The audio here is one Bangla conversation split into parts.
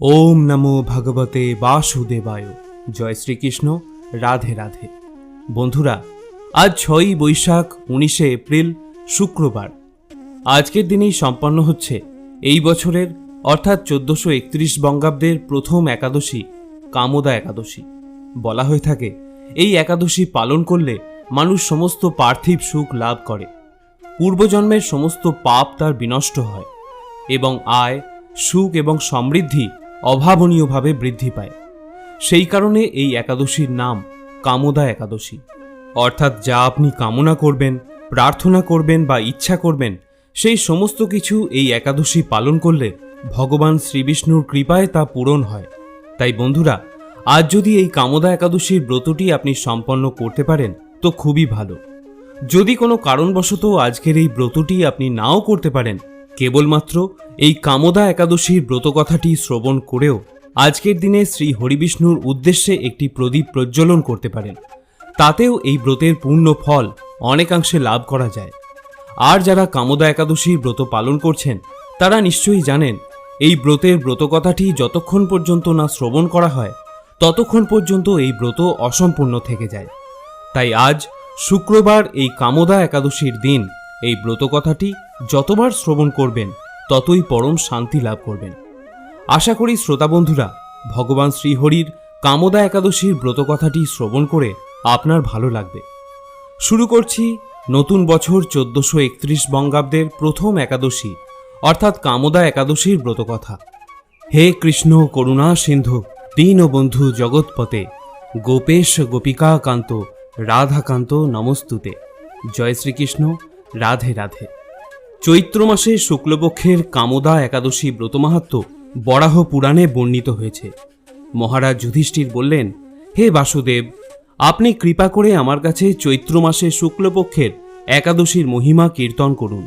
ওম নমো ভগবতে বাসুদেবায়। জয় শ্রীকৃষ্ণ। রাধে রাধে। বন্ধুরা, আজ ছয়ই বৈশাখ, উনিশে এপ্রিল, শুক্রবার। আজকের দিনেই সম্পন্ন হচ্ছে এই বছরের, অর্থাৎ চোদ্দশো একত্রিশ বঙ্গাব্দের প্রথম একাদশী, কামদা একাদশী। বলা হয়ে থাকে, এই একাদশী পালন করলে মানুষ সমস্ত পার্থিব সুখ লাভ করে। পূর্বজন্মের সমস্ত পাপ তার বিনষ্ট হয় এবং আয়, সুখ এবং সমৃদ্ধি অভাবনীয়ভাবে বৃদ্ধি পায়। সেই কারণে এই একাদশীর নাম কামদা একাদশী। অর্থাৎ যা আপনি কামনা করবেন, প্রার্থনা করবেন বা ইচ্ছা করবেন, সেই সমস্ত কিছু এই একাদশী পালন করলে ভগবান শ্রীবিষ্ণুর কৃপায় তা পূরণ হয়। তাই বন্ধুরা, আজ যদি এই কামদা একাদশীর ব্রতটি আপনি সম্পন্ন করতে পারেন, তো খুবই ভালো। যদি কোনো কারণবশত আজকের এই ব্রতটি আপনি নাও করতে পারেন কেবলমাত্র এই কামদা একাদশীর ব্রতকথাটি শ্রবণ করেও আজকের দিনে শ্রী হরিবিষ্ণুর উদ্দেশ্যে একটি প্রদীপ প্রজ্বলন করতে পারেন। তাতেও এই ব্রতের পূর্ণ ফল অনেকাংশে লাভ করা যায়। আর যারা কামদা একাদশীর ব্রত পালন করছেন, তারা নিশ্চয়ই জানেন, এই ব্রতের ব্রতকথাটি যতক্ষণ পর্যন্ত না শ্রবণ করা হয়, ততক্ষণ পর্যন্ত এই ব্রত অসম্পূর্ণ থেকে যায়। তাই আজ শুক্রবার এই কামদা একাদশীর দিন এই ব্রতকথাটি যতবার শ্রবণ করবেন, ততই পরম শান্তি লাভ করবেন। আশা করি শ্রোতা বন্ধুরা, ভগবান শ্রীহরির কামদা একাদশীর ব্রতকথাটি শ্রবণ করে আপনার ভালো লাগবে। শুরু করছি নতুন বছর চোদ্দশো একত্রিশ বঙ্গাব্দের প্রথম একাদশী, অর্থাৎ কামদা একাদশীর ব্রতকথা। হে কৃষ্ণ করুণা সিন্ধু, দীনবন্ধু জগৎপতে, গোপেশ গোপিকা কান্ত রাধাকান্ত নমস্তুতে। জয় শ্রীকৃষ্ণ। রাধে রাধে। চৈত্র মাসে শুক্লপক্ষের কামদা একাদশী ব্রত ব্রতমাহাত্ম বরাহ পুরাণে বর্ণিত হয়েছে। মহারাজ যুধিষ্ঠির বললেন, হে বাসুদেব, আপনি কৃপা করে আমার কাছে চৈত্র মাসে শুক্লপক্ষের একাদশীর মহিমা কীর্তন করুন।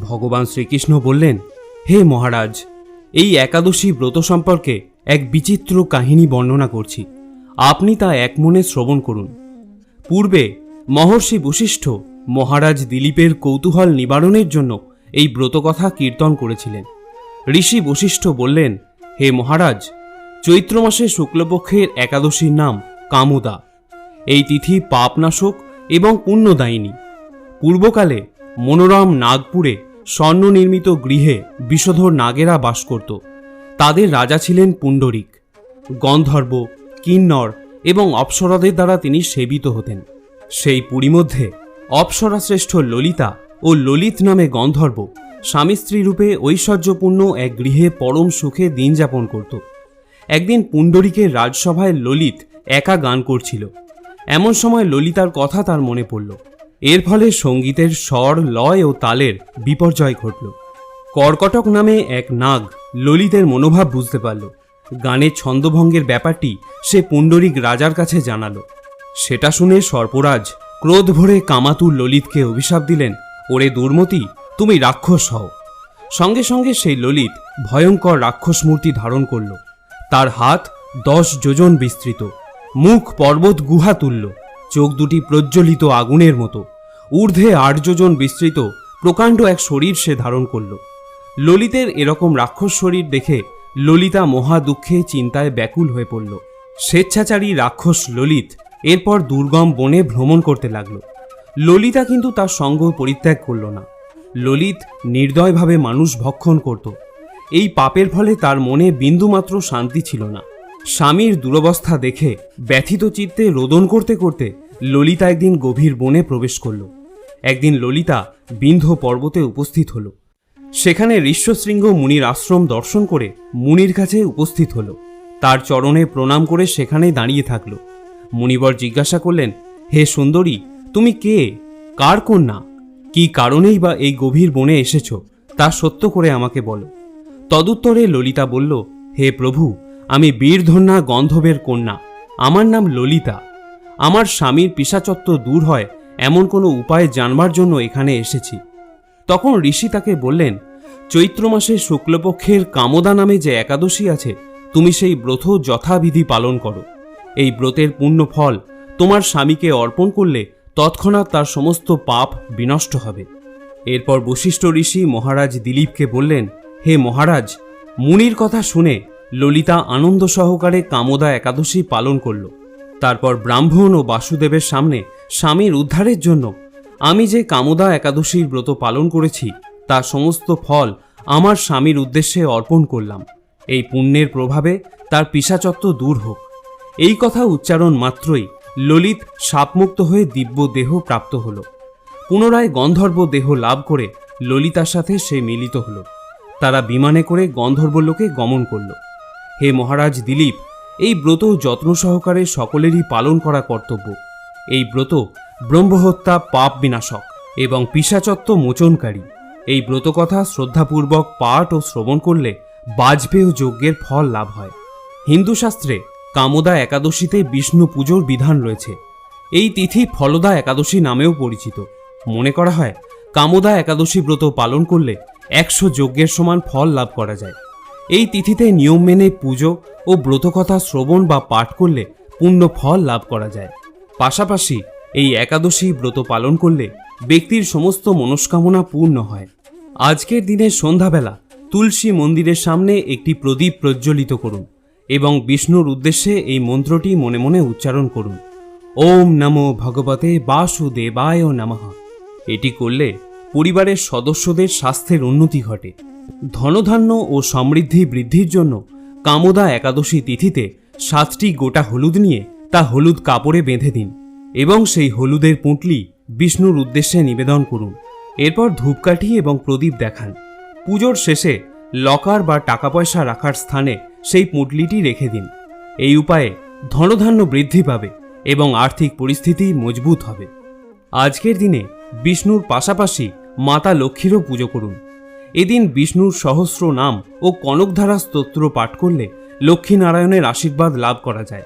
ভগবান শ্রীকৃষ্ণ বললেন, হে মহারাজ, এই একাদশী ব্রত সম্পর্কে এক বিচিত্র কাহিনী বর্ণনা করছি। আপনি তা এক মনে শ্রবণ করুন। পূর্বে মহর্ষি বশিষ্ঠ মহারাজ দিলীপের কৌতূহল নিবারণের জন্য এই ব্রতকথা কীর্তন করেছিলেন। ঋষি বশিষ্ঠ বললেন, হে মহারাজ, চৈত্র মাসে শুক্লপক্ষের একাদশীর নাম কামুদা। এই তিথি পাপনাশক এবং পুণ্যদায়িনী। পূর্বকালে মনোরম নাগপুরে স্বর্ণ নির্মিত গৃহে বিষধর নাগেরা বাস করত। তাদের রাজা ছিলেন পুণ্ডরিক। গন্ধর্ব, কিন্নর এবং অপ্সরাদের দ্বারা তিনি সেবিত হতেন। সেই পুরী মধ্যে অপ্সরাশ্রেষ্ঠ ললিতা ও ললিত নামে গন্ধর্ব। স্বামী স্ত্রী রূপে ঐশ্বর্যপূর্ণ এক গৃহে পরম সুখে দিন যাপন করত। একদিন পুণ্ডরিকের রাজসভায় ললিত একা গান করছিল। এমন সময় ললিতার কথা তার মনে পড়ল। এর ফলে সঙ্গীতের স্বর, লয় ও তালের বিপর্যয় ঘটল। কর্কটক নামে এক নাগ ললিতের মনোভাব বুঝতে পারল। গানের ছন্দভঙ্গের ব্যাপারটি সে পুণ্ডরিক রাজার কাছে জানালো। সেটা শুনে সর্পরাজ ক্রোধ ভরে কামাতুর ললিতকে অভিশাপ দিলেন, ওরে দুর্মতি, তুমি রাক্ষস হও। সঙ্গে সঙ্গে সেই ললিত ভয়ঙ্কর রাক্ষস মূর্তি ধারণ করল। তার হাত দশ যোজন বিস্তৃত, মুখ পর্বত গুহা তুল্য, চোখ দুটি প্রজ্বলিত আগুনের মতো। ঊর্ধ্বে আট যোজন বিস্তৃত, প্রকাণ্ড এক শরীর সে ধারণ করল। ললিতের এরকম রাক্ষস শরীর দেখে ললিতা মহা দুঃখে চিন্তায় ব্যাকুল হয়ে পড়ল। স্বেচ্ছাচারী রাক্ষস ললিত এরপর দুর্গম বনে ভ্রমণ করতে লাগল। ললিতা কিন্তু তার সঙ্গ পরিত্যাগ করল না। ললিত নির্দয়ভাবে মানুষ ভক্ষণ করত। এই পাপের ফলে তার মনে বিন্দুমাত্র শান্তি ছিল না। স্বামীর দুরবস্থা দেখে, ব্যথিত চিত্তে রোদন করতে করতে ললিতা একদিন গভীর বনে প্রবেশ করল। একদিন ললিতা বিন্ধ পর্বতে উপস্থিত হল। সেখানে ঋষ্যশৃঙ্গ মুনির আশ্রম দর্শন করে মুনির কাছে উপস্থিত হল। তার চরণে প্রণাম করে সেখানেই দাঁড়িয়ে থাকল। মুনিবর জিজ্ঞাসা করলেন, হে সুন্দরী, তুমি কে? কার কন্যা? কি কারণেই বা এই গভীর বনে এসেছ? তা সত্য করে আমাকে বলো। তদুত্তরে ললিতা বলল, হে প্রভু, আমি বীরধন্যা গন্ধবের কন্যা। আমার নাম ললিতা। আমার স্বামীর পিসাচত্ব দূর হয়, এমন কোনো উপায় জানবার জন্য এখানে এসেছি। তখন ঋষি তাকে বললেন, চৈত্র মাসে শুক্লপক্ষের কামদা নামে যে একাদশী আছে, তুমি সেই ব্রত যথাবিধি পালন করো। এই ব্রতের পূর্ণ ফল তোমার স্বামীকে অর্পণ করলে তৎক্ষণাৎ তার সমস্ত পাপ বিনষ্ট হবে। এরপর বশিষ্ঠ ঋষি মহারাজ দিলীপকে বললেন, হে মহারাজ, মুনির কথা শুনে ললিতা আনন্দ সহকারে কামদা একাদশী পালন করল। তারপর ব্রাহ্মণ ও বাসুদেবের সামনে স্বামীর উদ্ধারের জন্য আমি যে কামদা একাদশীর ব্রত পালন করেছি, তা সমস্ত ফল আমার স্বামীর উদ্দেশ্যে অর্পণ করলাম। এই পুণ্যের প্রভাবে তার পিসাচত্ব দূর হোক। এই কথা উচ্চারণ মাত্রই ললিত সাপমুক্ত হয়ে দিব্য দেহ প্রাপ্ত হল। পুনরায় গন্ধর্ব দেহ লাভ করে ললিতার সাথে সে মিলিত হল। তারা বিমানে করে গন্ধর্বলোকে গমন করল। হে মহারাজ দিলীপ, এই ব্রত যত্ন সহকারে সকলেরই পালন করা কর্তব্য। এই ব্রত ব্রহ্মহত্যা পাপ বিনাশক এবং পিসাচত্ব মোচনকারী। এই ব্রতকথা শ্রদ্ধাপূর্বক পাঠ ও শ্রবণ করলে বাজপেয় যজ্ঞের ফল লাভ হয়। হিন্দু শাস্ত্রে কামদা একাদশীতে বিষ্ণু পুজোর বিধান রয়েছে। এই তিথি ফলদা একাদশী নামেও পরিচিত। মনে করা হয়, কামদা একাদশী ব্রত পালন করলে একশো যজ্ঞের সমান ফল লাভ করা যায়। এই তিথিতে নিয়ম মেনে পুজো ও ব্রতকথা শ্রবণ বা পাঠ করলে পূর্ণ ফল লাভ করা যায়। পাশাপাশি এই একাদশী ব্রত পালন করলে ব্যক্তির সমস্ত মনস্কামনা পূর্ণ হয়। আজকের দিনে সন্ধ্যাবেলা তুলসী মন্দিরের সামনে একটি প্রদীপ প্রজ্বলিত করুন। এবং বিষ্ণুর উদ্দেশ্যে এই মন্ত্রটি মনে মনে উচ্চারণ করুন। ওম নমো ভগবতে বাসুদেবায় নমঃ। এটি করলে পরিবারের সদস্যদের স্বাস্থ্যের উন্নতি ঘটে। ধনধান্য ও সমৃদ্ধি বৃদ্ধির জন্য কামদা একাদশী তিথিতে সাতটি গোটা হলুদ নিয়ে তা হলুদ কাপড়ে বেঁধে দিন এবং সেই হলুদের পুঁটলি বিষ্ণুর উদ্দেশ্যে নিবেদন করুন। এরপর ধূপকাঠি এবং প্রদীপ দেখান। পুজোর শেষে লকার বা টাকা পয়সা রাখার স্থানে সেই পুঁটলিটি রেখে দিন। এই উপায়ে ধনধান্য বৃদ্ধি পাবে এবং আর্থিক পরিস্থিতি মজবুত হবে। আজকের দিনে বিষ্ণুর পাশাপাশি মাতা লক্ষ্মীরও পুজো করুন। এদিন বিষ্ণুর সহস্র নাম ও কনকধারা স্তোত্র পাঠ করলে লক্ষ্মীনারায়ণের আশীর্বাদ লাভ করা যায়।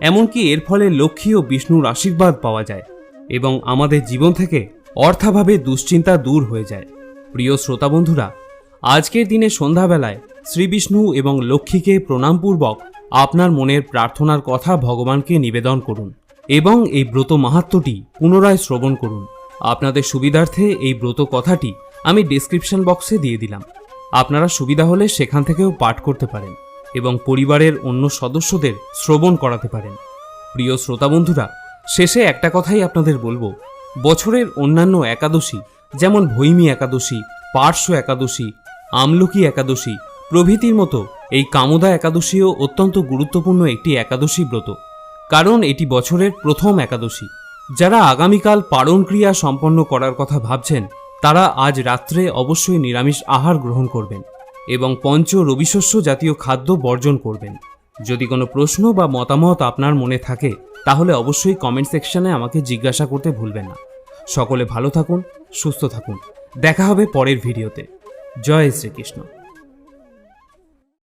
এমনকি এর ফলে লক্ষ্মী ও বিষ্ণুর আশীর্বাদ পাওয়া যায় এবং আমাদের জীবন থেকে অর্থাভাবে দুশ্চিন্তা দূর হয়ে যায়। প্রিয় শ্রোতা বন্ধুরা, আজকের দিনে সন্ধ্যাবেলায় শ্রীবিষ্ণু এবং লক্ষ্মীকে প্রণামপূর্বক আপনার মনের প্রার্থনার কথা ভগবানকে নিবেদন করুন এবং এই ব্রত মাহাত্ম্যটি পুনরায় শ্রবণ করুন। আপনাদের সুবিধার্থে এই ব্রত কথাটি আমি ডিসক্রিপশন বক্সে দিয়ে দিলাম। আপনারা সুবিধা হলে সেখান থেকেও পাঠ করতে পারেন এবং পরিবারের অন্য সদস্যদের শ্রবণ করাতে পারেন। প্রিয় শ্রোতা বন্ধুরা, শেষে একটা কথাই আপনাদের বলব। বছরের অন্যান্য একাদশী, যেমন ভৈমী একাদশী, পার্শ্ব একাদশী, আমলকি একাদশী প্রভৃতির মতো, এই কামদা একাদশীও অত্যন্ত গুরুত্বপূর্ণ একটি একাদশী ব্রত, কারণ এটি বছরের প্রথম একাদশী। যারা আগামীকাল পারণ ক্রিয়া সম্পন্ন করার কথা ভাবছেন, তারা আজ রাত্রে অবশ্যই নিরামিষ আহার গ্রহণ করবেন এবং পঞ্চ রবিশস্য জাতীয় খাদ্য বর্জন করবেন। যদি কোনো প্রশ্ন বা মতামত আপনার মনে থাকে, তাহলে অবশ্যই কমেন্ট সেকশনে আমাকে জিজ্ঞাসা করতে ভুলবেন না। সকলে ভালো থাকুন, সুস্থ থাকুন। দেখা হবে পরের ভিডিওতে। জয় শ্রীকৃষ্ণ।